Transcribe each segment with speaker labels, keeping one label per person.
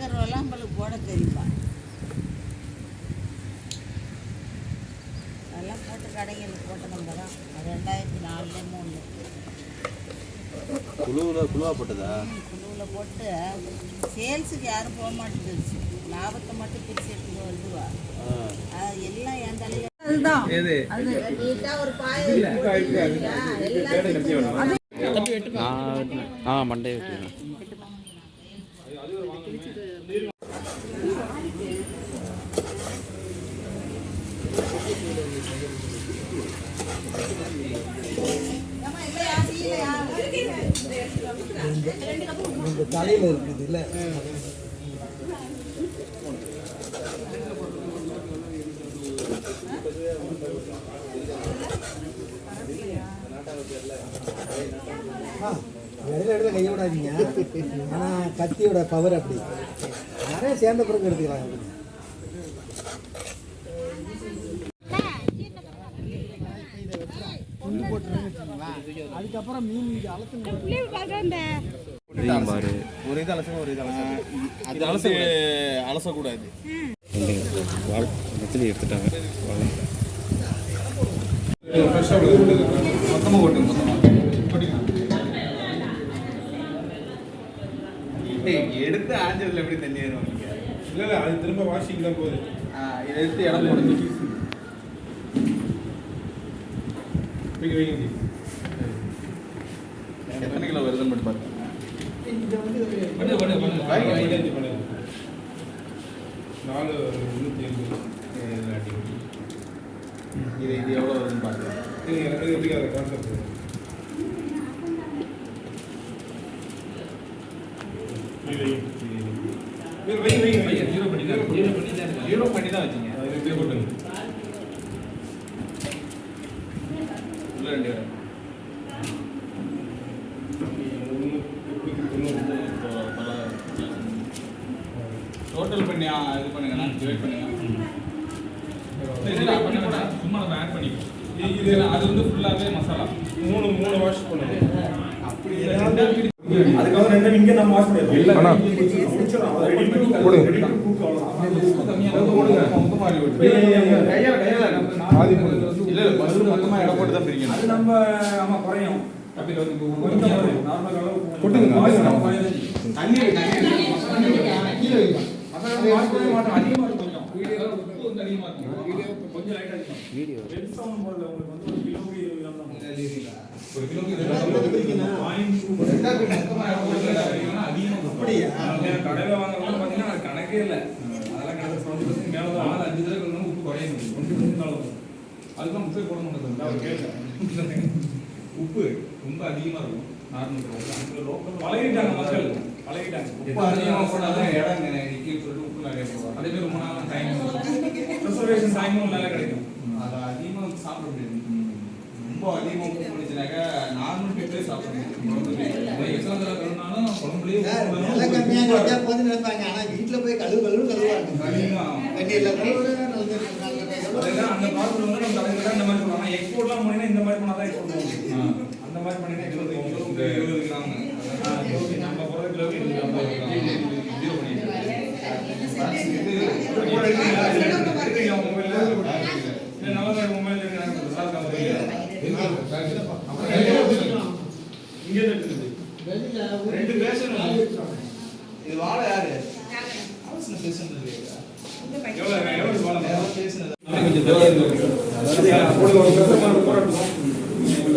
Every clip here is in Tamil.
Speaker 1: கருவெல்லாம் நம்மளுக்கு போட தெரியுமா? அதெல்லாம் போட்டு கடைகளுக்கு போட்ட நம்ம தான் ரெண்டாயிரத்தி நாலுல மூணுல
Speaker 2: குழுவில் குழுவாக போட்டதா?
Speaker 1: குழுவில் போட்டு சேல்ஸுக்கு யாரும் போக மாட்டேங்குது. லாபத்தை மட்டும் பிரிச்சு எடுத்துட்டு வருதுவா. எல்லாம் என் தலையில அதுதான்.
Speaker 3: எது
Speaker 1: அது நீட்டா ஒரு பாய எல்லாம்
Speaker 2: நான் ஆ மண்டே வெட்டிடுறேன்.
Speaker 4: தலையில் இருக்குது இல்லை? இடையில இடையில கைய விடாதீங்க. ஆனால் கத்தியோட பவர் அப்படி. நிறைய சேர்ந்த பிறகு எடுத்துக்கலாம். அதுக்கப்புறம் மீன் அழுத்தம்
Speaker 3: ஒரு இது அலசுங்க ஒரு இது அலசுங்க அது அலச அலசக்கூடாது
Speaker 2: நெத்திலி எடுத்துட்டாங்க.
Speaker 3: மொத்தமாக ஓட்டுங்க மொத்தமாக எடுத்து ஆஞ்சதுல எப்படி தண்ணி ஏறும்
Speaker 5: இல்லை இல்லை அது திரும்ப வாஷிங் தான் போகுது.
Speaker 3: இதை எடுத்து இடம் போடுங்க
Speaker 5: வைங்க வைங்க.
Speaker 3: எத்தனை கிலோ வருதுன்னு மட்டும் பாருங்க
Speaker 5: பண்ணு பண்ணு பண்ணு பண்ணு, நாலு முந்நூற்றி எண்பது
Speaker 3: இது இது எவ்வளோ வருதுன்னு பாருங்க
Speaker 5: இது எனக்கு எப்படி அதை கான்செப்ட் வைங்க ஜீரோ பண்ணி தான் ஜீரோ பண்ணி தான்
Speaker 3: ஜீரோ பண்ணி தான்
Speaker 5: அது இப்படியே போட்டுங்க
Speaker 3: உள்ள ரெண்டு பேரும் டோட்டல் பண்ணி ஆ, இது பண்ணுங்கண்ணா டிவைட் பண்ணுங்க சும்மா நம்ம ஆட் பண்ணிப்போம்
Speaker 5: இது-
Speaker 3: அது வந்து ஃபுல்லாகவே மசாலா
Speaker 5: மூணு மூணு வாஷ் பண்ணணும்
Speaker 3: அப்படி
Speaker 5: அதுக்கப்புறம் ரெண்டு இங்கே நம்ம வாஷ் பண்ணிடுறோம் போடுங்க
Speaker 3: இல்ல இல்ல பஸ் மொத்தமா இடம் போட்டு தான் பிரிக்கணும்
Speaker 5: அது நம்ம ஆமா குறையும்
Speaker 3: கொட்டுங்க.
Speaker 5: தண்ணி
Speaker 3: தண்ணி
Speaker 5: மாட்டோம் அதிகமாக இருக்கும் கொஞ்சம்
Speaker 3: உப்பு வந்து அதிகமா இருக்கும்.
Speaker 5: கொஞ்சம் லைட்டாக இருக்கும்.
Speaker 2: வீடியோ
Speaker 5: போடல உங்களுக்கு வந்து ஒரு தான்
Speaker 3: ஒரு கிலோக்கு ரெண்டாவது மொத்தமா இடம் போட்டு தான் பிரிக்கணும் அதிகமா
Speaker 5: அப்படியா கடையில் வாங்குறவங்க பார்த்தீங்கன்னா அது கணக்கே இல்லை அதெல்லாம் கணக்கு செவன்டி பர்சன்ட் மேலே தான்
Speaker 3: நாலு அஞ்சு தடவை கழுவினா உப்பு குறைய முடியும்
Speaker 5: டுவெண்ட்டி பர்சன்ட் மேலே வரும்
Speaker 3: அதுதான் முப்பே போட மாட்டேங்குது உப்பு ரொம்ப அதிகமா இருக்கும் நார்மல்
Speaker 5: பழகிட்டாங்க மக்கள். பழகிட்டாங்க.
Speaker 3: உப்பு அதிகமாக போட்டாதான் இடம் நிற்கின்னு சொல்லிட்டு உப்பு நிறைய போடுவாங்க அதே மாதிரி ரொம்ப நாள் டைம்
Speaker 5: ப்ரிசர்வேஷன் டைமும் நல்லா கிடைக்கும்.
Speaker 3: அதை அதிகமாக சாப்பிட முடியாது. ரொம்ப அதிகமாக உப்பு பண்ணிச்சுனாக்கா நார்மல் பீப்பிளே சாப்பிட முடியும் எக்ஸாம் கழுவினாலும் குழம்புலேயே.
Speaker 4: விலை கம்மியாக வச்சா போதும் நினைப்பாங்க. ஆனால் வீட்டில் போய் கழுவு கழுவு கழுவாங்க
Speaker 5: அதுதான் அந்த காலத்துல வந்து நம்ம தலைவர்கள் இந்த மாதிரி சொல்லுவாங்க எக்ஸ்போர்ட்லாம் போனீங்கன்னா இந்த மாதிரி பண்ணா தான் எக்ஸ்போர்ட் அந்த மாதிரி பண்ணினா
Speaker 3: இருபது கிராம்.
Speaker 5: நம்ம
Speaker 3: ரெண்டு பேசணும் இது வாழை யாரு பேசுனது
Speaker 5: எவ்வளவு எவ்வளவு?
Speaker 3: பேசுனது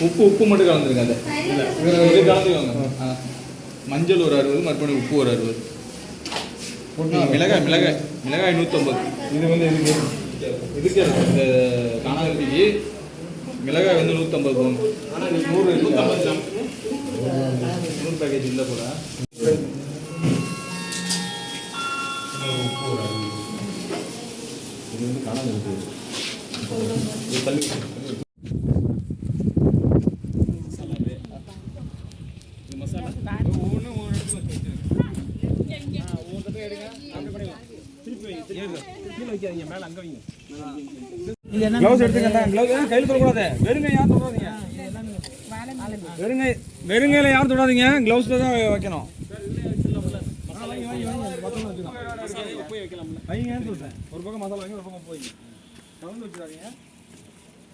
Speaker 3: உப்பு உப்பு மட்டும் கலந்துருங்க அது. இது கலந்துக்கோங்க. மஞ்சள் ஒரு அறுபது மறுபடியும் உப்பு ஒரு அறுபது. மிளகாய் மிளகாய் மிளகாய் நூற்றம்பது
Speaker 5: இது வந்து எதுக்கு?
Speaker 3: இதுக்கு இந்த காணாங்கட்டிக்கு மிளகாய் வந்து நூற்றம்பது பவுன் நூறு நூற்றம்பது நூறு பேக்கேஜ் இல்லை போல இது வந்து காணாங்கட்டி இது தள்ளி இது மசாலா ஒவ்வொன்றும் ஒவ்வொரு இடத்துல வச்சு ஒவ்வொரு எடுங்க அப்படி பண்ணிடலாம் திருப்பி வைங்க கீழே வைக்காதீங்க மேலே அங்கே வைங்க க்ளவுஸ் எடுத்துக்கங்க க்ளவுஸ் கையில் தொடக்கூடாது? வெறுங்கை யாரும் தொடாதீங்க. வெறுங்கை வெறுங்கையில் யாரும் தொடாதீங்க. க்ளவுஸில் தான் வைக்கணும். வைங்கன்னு சொல்லிட்டேன் ஒரு பக்கம் மசாலா வைங்க ஒரு பக்கம் போய். கலந்து வச்சிடாதீங்க.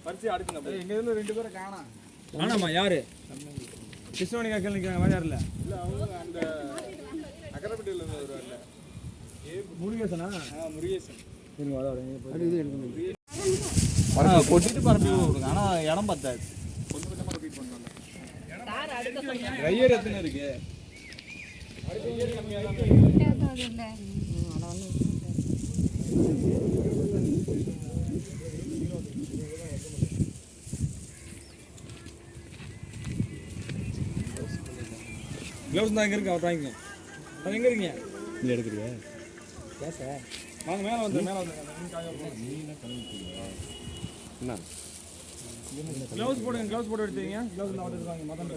Speaker 3: பறிச்சு அடுக்குங்க எங்கள் இதில் ரெண்டு பேரை காணாம். காணாமா யாரு? கிருஷ்ணவணி காக்கல் நிற்கிறாங்க வேறு யாரும் இல்லை. இல்லை அவங்க அந்த முருகேசனா? முருகேசன். கொட்டிட்டு பரப்பி விடுங்க ஆனால் இடம் பத்தாது கொஞ்சம் கொஞ்சமாக ரிப்பீட் பண்ணல ரையர் எத்தனை இருக்கு? க்ளவுஸ் தான் எங்கே இருக்கு அவர் வாங்கிக்கோங்க எங்கே இருக்கீங்க?
Speaker 2: இங்கே எடுக்கிறியா
Speaker 3: வாங்க மேலே வந்து மேலே வந்து.
Speaker 2: என்ன?
Speaker 3: க்ளவுஸ் போடுங்க க்ளவுஸ் போட்டு எடுத்தீங்க க்ளவுஸ் நான் மதம்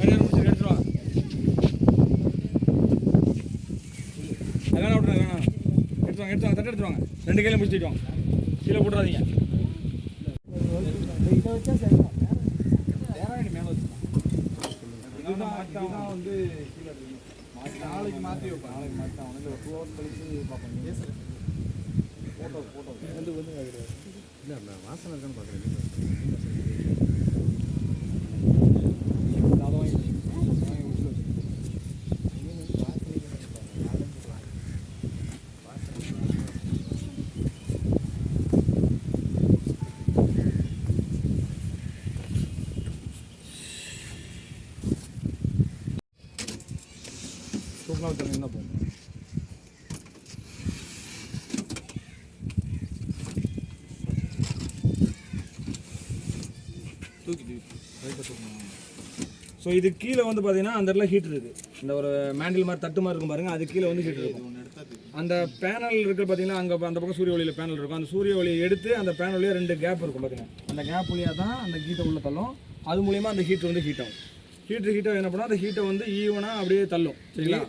Speaker 3: யாரும் முடிச்சு எடுத்துட்டு வாங்க வேணாம் விட்டுருங்க வேணாம். எடுத்து வாங்க எடுத்து வாங்க தட்டு எடுத்துவாங்க ரெண்டு கையில முடிச்சுட்டு வாங்க. கீழே போட்டுறாதீங்க. வச்சா மேலே வச்சுக்கலாம் வந்து நாளைக்கு மாற்றி வைப்பேன். நாளைக்கு மாற்றி அவனுக்கு ஒரு டூ ஹவர்ஸ் கழிச்சு பார்ப்பேன் பேசுகிறேன் ஃபோட்டோ ஃபோட்டோ வந்து வந்து
Speaker 2: இல்லை வாசனை இருக்கான்னு பார்க்குறேன்.
Speaker 3: ஸோ இது கீழே வந்து பார்த்தீங்கன்னா அந்த இடத்துல ஹீட் இருக்குது இந்த ஒரு மேண்டில் மாதிரி தட்டு மாதிரி இருக்கும் பாருங்க. அது கீழே வந்து ஹீட் இருக்கும். அந்த பேனல் இருக்கு பார்த்தீங்கன்னா அங்கே அந்த பக்கம் சூரிய ஒளியில் பேனல் இருக்கும். அந்த சூரிய ஒளியை எடுத்து அந்த பேனல் வழியாக ரெண்டு கேப் இருக்கும் பார்த்தீங்கன்னா அந்த கேப் வழியாக தான் அந்த ஹீட்டை உள்ள தள்ளும். அது மூலியமாக அந்த ஹீட் வந்து ஹீட் ஆகும். ஹீட்டர் ஹீட்டை என்ன பண்ணால் அந்த ஹீட்டை வந்து ஈவனாக அப்படியே தள்ளும். சரிங்களா?